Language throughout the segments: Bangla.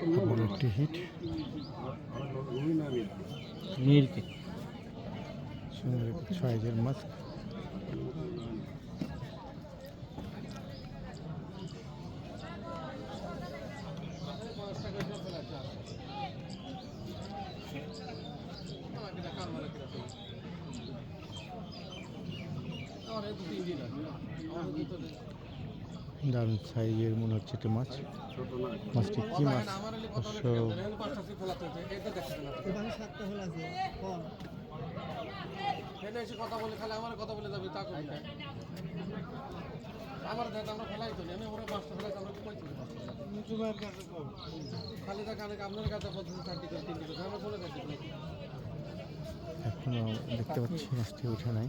আবার একটি হিট সুন্দর সাইজের মাছ দারুণ সাইজের মনে হচ্ছে একটা মাছ। মাছটি কি মাছ? অবশ্য কথা বলে খালি আমার কথা বলে যাবে তা করি আমার দেখ আমরা ফেলাই তো ফেলাই আমরা খালি দেখ অনেক কাছে পদ্ধতি চারটি করে তিনটি এখনও দেখতে পাচ্ছি মাছটি ওঠে নাই।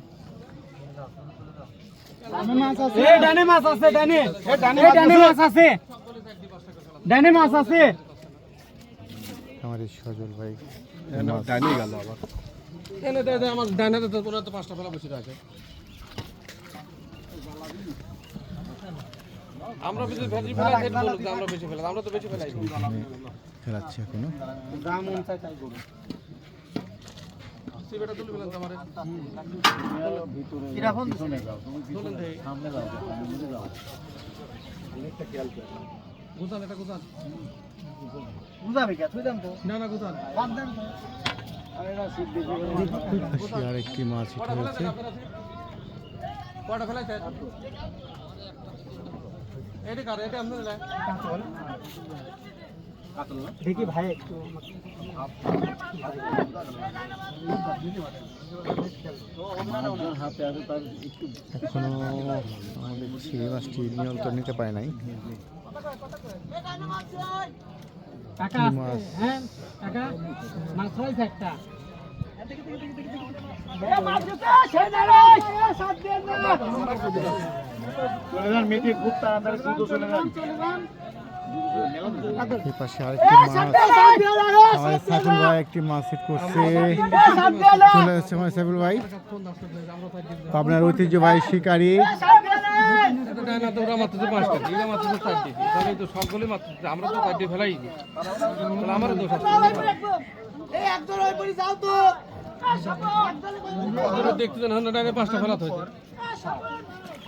ডানে মাছ আছে। ডানে এ ডানে মাছ আছে। ডানে মাছ আছে। আমার এই সজল ভাই। এনে দে আমার ডানে তো পাঁচটা ফেলা বসে আছে আমরা বেশি ভেজি ফেলাই হেড বলুক যে আমরা বেশি ফেলাই আমরা তো বেশি ফেলাই। এখানে। এখনও দাম অনুসারে তাই সিবেটা তুলে ফেলেন তো আমারে। কীরকম তুলেন দে গুতান এটা গুতান। বুঝাবে কে? তুই দাম তো। না না গুতান। বাদ দেন তো। আর একটি মাছ হিট হয়েছে কটা ফেলাইছে এটা কার? এটা আপনার লাই দেখি ভাই একটু এখনও আমাদের নিয়ন্ত্রণ নিতে পারে নাই। টাকা কি আছে মাছ? হ্যাঁ এই পাশে আরেকটি মাছ। আমাদের সাইফুল ভাই একটি মাছ হিট করছে। চলে যাচ্ছে আমার সাইফুল ভাই। আপনার ঐতিহ্যবাহী শিকারী।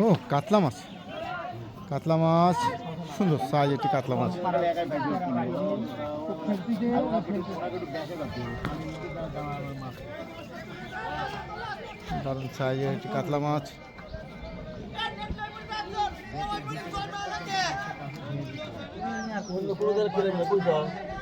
ও কাতলা মাছ। কাতলা মাছ। সুন্দর সাইজ একটি কাতলা মাছ দারুণ সাইজের একটি কাতলা মাছ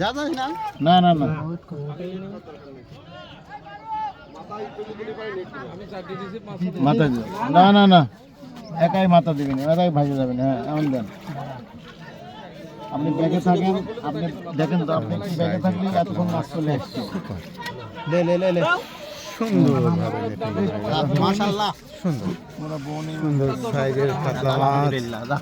যা না? না না না। মাথা না না না। একাই মাথা দিবেন একাই ভাজে যাবেন হ্যাঁ এমন দেন। আপনি ব্যাগে থাকেন আপনি দেখেন তো আপনি ব্যাগে থাকলে এতক্ষণ মাছ চলে লে লে লে সুন্দর। সুন্দর। সাইজের কাতলা মাছ। আলহামদুলিল্লাহ